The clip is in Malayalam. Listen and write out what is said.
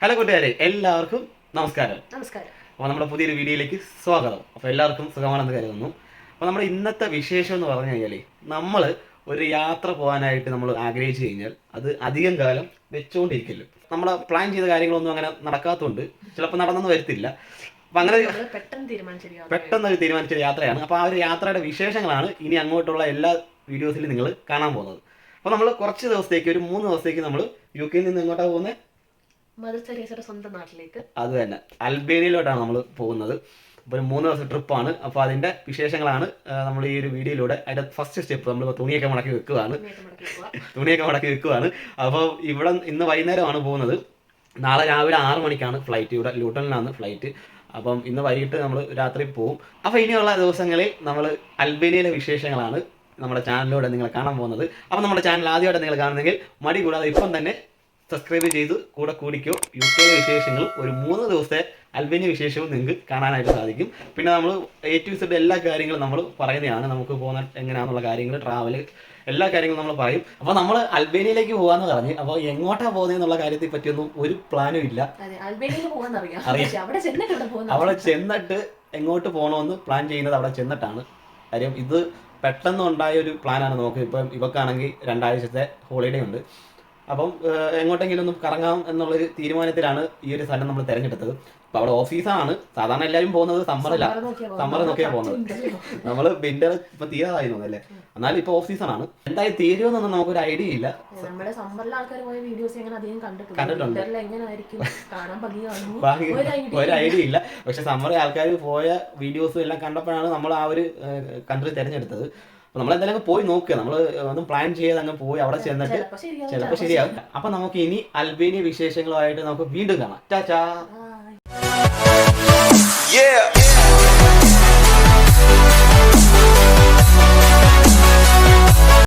ഹലോ കൂട്ടുകാരെ എല്ലാവർക്കും നമസ്കാരം. നമസ്കാരം. അപ്പോൾ നമ്മുടെ പുതിയൊരു വീഡിയോയിലേക്ക് സ്വാഗതം. അപ്പോൾ എല്ലാവർക്കും സുഖമാണെന്ന് കരുതുന്നു. അപ്പോൾ നമ്മുടെ ഇന്നത്തെ വിശേഷം എന്ന് പറഞ്ഞു കഴിഞ്ഞാൽ നമ്മൾ ഒരു യാത്ര പോകാനായിട്ട് നമ്മൾ ആഗ്രഹിച്ചു കഴിഞ്ഞാൽ അത് അധികം കാലം വെച്ചുകൊണ്ടിരിക്കില്ല നമ്മൾ പ്ലാൻ ചെയ്ത കാര്യങ്ങളൊന്നും അങ്ങനെ നടക്കാത്തതുകൊണ്ട് ചിലപ്പോൾ നടന്നെന്ന് വരത്തില്ല. അപ്പം അങ്ങനെ പെട്ടെന്ന് ഒരു തീരുമാനിച്ച യാത്രയാണ്. അപ്പോൾ ആ ഒരു യാത്രയുടെ വിശേഷങ്ങളാണ് ഇനി അങ്ങോട്ടുള്ള എല്ലാ വീഡിയോസിലും നിങ്ങൾ കാണാൻ പോകുന്നത്. അപ്പോൾ നമ്മൾ കുറച്ച് ദിവസത്തേക്ക് ഒരു മൂന്ന് ദിവസത്തേക്ക് നമ്മൾ യു കെയിൽ നിന്ന് എങ്ങോട്ടാണ് പോകുന്നത്? മദർ തെരേസയുടെ സ്വന്തം നാട്ടിലേക്ക്. അത് തന്നെ. അൽബേനിയയിലോട്ടാണ് നമ്മൾ പോകുന്നത്. അപ്പോൾ ഒരു മൂന്ന് ദിവസം ട്രിപ്പാണ്. അപ്പോൾ അതിന്റെ വിശേഷങ്ങളാണ് നമ്മൾ ഈ ഒരു വീഡിയോയിലൂടെ അതിന്റെ ഫസ്റ്റ് സ്റ്റെപ്പ് നമ്മൾ തുണിയൊക്കെ മടക്കി വെക്കുകയാണ് തുണിയൊക്കെ മടക്കി വെക്കുകയാണ് അപ്പോൾ ഇവിടെ ഇന്ന് വൈകുന്നേരമാണ് പോകുന്നത്. നാളെ രാവിലെ ആറ് മണിക്കാണ് ഫ്ലൈറ്റ് ഇവിടെ ലൂട്ടണിലാണ് ഫ്ലൈറ്റ് അപ്പം ഇന്ന് വൈകിട്ട് നമ്മൾ രാത്രി പോവും. അപ്പോൾ ഇനിയുള്ള ദിവസങ്ങളിൽ നമ്മൾ അൽബേനിയയിലെ വിശേഷങ്ങളാണ് നമ്മുടെ ചാനലിലൂടെ നിങ്ങൾ കാണാൻ പോകുന്നത്. അപ്പം നമ്മുടെ ചാനൽ ആദ്യമായിട്ട് നിങ്ങൾ കാണുന്നെങ്കിൽ മടി കൂടാതെ ഇപ്പം തന്നെ സബ്സ്ക്രൈബ് ചെയ്ത് കൂടെ കൂടിക്കോ. യു കെ വിശേഷങ്ങളും ഒരു മൂന്ന് ദിവസത്തെ അൽബേനിയ വിശേഷവും നിങ്ങൾക്ക് കാണാനായിട്ട് സാധിക്കും. പിന്നെ നമ്മൾ എ ടു സെഡ് എല്ലാ കാര്യങ്ങളും നമ്മൾ പറയുന്നതാണ്. നമുക്ക് പോകുന്ന എങ്ങനെയാണെന്നുള്ള കാര്യങ്ങൾ ട്രാവൽ എല്ലാ കാര്യങ്ങളും നമ്മൾ പറയും. അപ്പോൾ നമ്മൾ അൽബേനിയയിലേക്ക് പോകാന്ന് പറഞ്ഞ് അപ്പോൾ എങ്ങോട്ടാ പോകുന്നതെന്നുള്ള കാര്യത്തെ പറ്റിയൊന്നും ഒരു പ്ലാനും ഇല്ല. അറിയാം. അവിടെ ചെന്നിട്ട് എങ്ങോട്ട് പോകണമെന്ന് പ്ലാൻ ചെയ്യുന്നത് അവിടെ ചെന്നിട്ടാണ്. കാര്യം ഇത് പെട്ടെന്ന് ഉണ്ടായ ഒരു പ്ലാനാണ് നമുക്ക് ഇപ്പം ഇവക്കാണെങ്കിൽ രണ്ടാഴ്ചത്തെ ഹോളിഡേ ഉണ്ട്. അപ്പം എങ്ങോട്ടെങ്കിലും ഒന്ന് കറങ്ങാം എന്നുള്ളൊരു തീരുമാനത്തിലാണ് ഈ ഒരു സ്ഥലം നമ്മൾ തിരഞ്ഞെടുത്തത്. അപ്പൊ അവിടെ ഓഫീസാണ്. സാധാരണ എല്ലാവരും പോകുന്നത് സമ്മറല്ല സമ്മർ നോക്കിയാ പോകുന്നത്. നമ്മൾ വിന്റർ ഇപ്പൊ തീരാതായി തോന്നുന്നല്ലേ എന്നാലും ഇപ്പൊ ഓഫ് സീസൺ ആണ് എന്തായാലും തീരുമെന്നൊന്നും നമുക്കൊരു ഐഡിയ ഇല്ല. നമ്മുടെ ആൾക്കാർ പോയ വീഡിയോസ് അങ്ങനെ അധികം കണ്ടിട്ടുണ്ട്. ഒരു ഒരു ഐഡിയ ഇല്ല. പക്ഷെ സമ്മറിൽ ആൾക്കാർ പോയ വീഡിയോസും എല്ലാം കണ്ടപ്പോഴാണ് നമ്മൾ ആ ഒരു കൺട്രി തിരഞ്ഞെടുത്തത്. അപ്പൊ നമ്മൾ എന്തായാലും പോയി നോക്കുക നമ്മൾ ഒന്നും പ്ലാൻ ചെയ്യാതെ അങ്ങ് പോയി അവിടെ ചെന്നിട്ട് ചിലപ്പോ ശരിയാകും ചിലപ്പോൾ ശരിയാവും. അപ്പൊ നമുക്ക് ഇനി അൽബേനിയ വിശേഷങ്ങളുമായിട്ട് നമുക്ക് വീണ്ടും കാണാം. ചാച്ചാ. Yeah.